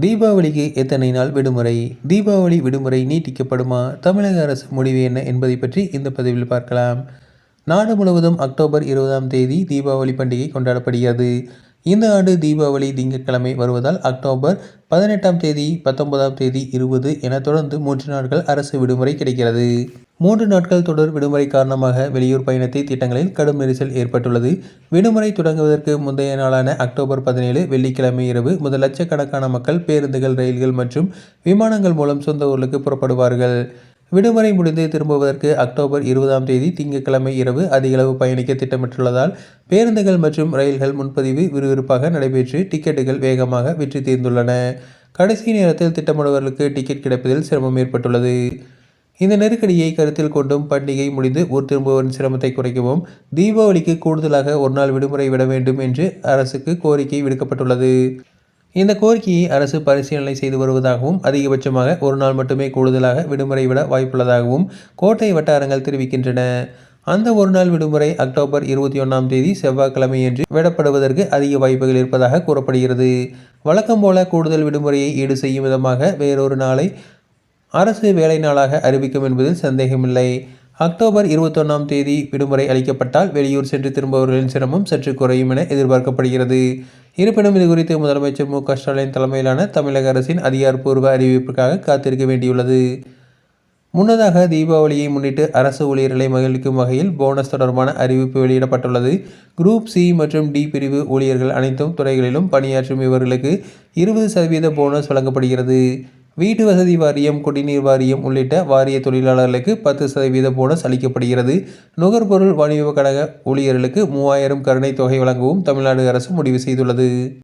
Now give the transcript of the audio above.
தீபாவளிக்கு எத்தனை நாள் விடுமுறை? தீபாவளி விடுமுறை நீட்டிக்கப்படுமா? தமிழக அரசு முடிவு என்ன என்பதை பற்றி இந்த பதிவில் பார்க்கலாம். நாடு முழுவதும் அக்டோபர் இருபதாம் தேதி தீபாவளி பண்டிகை கொண்டாடப்படுகிறது. இந்த ஆண்டு தீபாவளி திங்கட்கிழமை வருவதால் அக்டோபர் பதினெட்டாம் தேதி பத்தொன்பதாம் தேதி இருபது என தொடர்ந்து மூன்று நாட்கள் அரசு விடுமுறை கிடைக்கிறது. மூன்று நாட்கள் தொடர் விடுமுறை காரணமாக வெளியூர் பயணத்தை திட்டங்களில் கடும் நெரிசல் ஏற்பட்டுள்ளது. விடுமுறை தொடங்குவதற்கு முந்தைய நாளான அக்டோபர் பதினேழு வெள்ளிக்கிழமை இரவு முதல் லட்சக்கணக்கான மக்கள் பேருந்துகள் ரயில்கள் மற்றும் விமானங்கள் மூலம் சொந்த ஊர்களுக்கு புறப்படுவார்கள். விடுமுறை முடிந்து திரும்புவதற்கு அக்டோபர் இருபதாம் தேதி திங்கட்கிழமை இரவு அதிகளவு பயணிக்க திட்டமிட்டுள்ளதால் பேருந்துகள் மற்றும் ரயில்கள் முன்பதிவு விறுவிறுப்பாக நடைபெற்று டிக்கெட்டுகள் வேகமாக விற்று தீர்ந்துள்ளன. கடைசி நேரத்தில் திட்டமிடுவர்களுக்கு டிக்கெட் கிடைப்பதில் சிரமம் ஏற்பட்டுள்ளது. இந்த நெருக்கடியை கருத்தில் கொண்டும் பண்டிகை முடிந்து ஊர் திரும்புவரின் சிரமத்தை குறைக்கவும் தீபாவளிக்கு கூடுதலாக ஒரு நாள் விடுமுறை விட வேண்டும் என்று அரசுக்கு கோரிக்கை விடுக்கப்பட்டுள்ளது. இந்த கோரிக்கையை அரசு பரிசீலனை செய்து வருவதாகவும் அதிகபட்சமாக ஒரு நாள் மட்டுமே கூடுதலாக விடுமுறை விட வாய்ப்புள்ளதாகவும் கோட்டை வட்டாரங்கள் தெரிவிக்கின்றன. அந்த ஒரு நாள் விடுமுறை அக்டோபர் இருபத்தி ஒன்றாம் தேதி செவ்வாய்க்கிழமையன்று விடப்படுவதற்கு அதிக வாய்ப்புகள் இருப்பதாக கூறப்படுகிறது. வழக்கம் போல கூடுதல் விடுமுறையை ஈடு செய்யும் விதமாக வேறொரு நாளை அரசு வேலை நாளாக அறிவிக்கும் என்பதில் சந்தேகமில்லை. அக்டோபர் இருபத்தொன்னாம் தேதி விடுமுறை அளிக்கப்பட்டால் வெளியூர் சென்று திரும்பவர்களின் சிரமம் சற்று குறையும் என எதிர்பார்க்கப்படுகிறது. இருப்பினும் இது குறித்து முதலமைச்சர் மு. க. ஸ்டாலின் தலைமையிலான தமிழக அரசின் அதிகாரப்பூர்வ அறிவிப்புக்காக காத்திருக்க வேண்டியுள்ளது. முன்னதாக தீபாவளியை முன்னிட்டு அரசு ஊழியர்களை மகிழ்விக்கும் வகையில் போனஸ் தொடர்பான அறிவிப்பு வெளியிடப்பட்டுள்ளது. குரூப் சி மற்றும் டி பிரிவு ஊழியர்கள் அனைத்தும் துறைகளிலும் பணியாற்றும் இவர்களுக்கு இருபது சதவீத போனஸ் வழங்கப்படுகிறது. வீட்டு வசதி வாரியம் குடிநீர் வாரியம் உள்ளிட்ட வாரிய தொழிலாளர்களுக்கு பத்து சதவீத போனஸ் அளிக்கப்படுகிறது. நுகர்பொருள் வணிக கழக ஊழியர்களுக்கு மூவாயிரம் கருணை தொகை வழங்கவும் தமிழ்நாடு அரசு முடிவு செய்துள்ளது.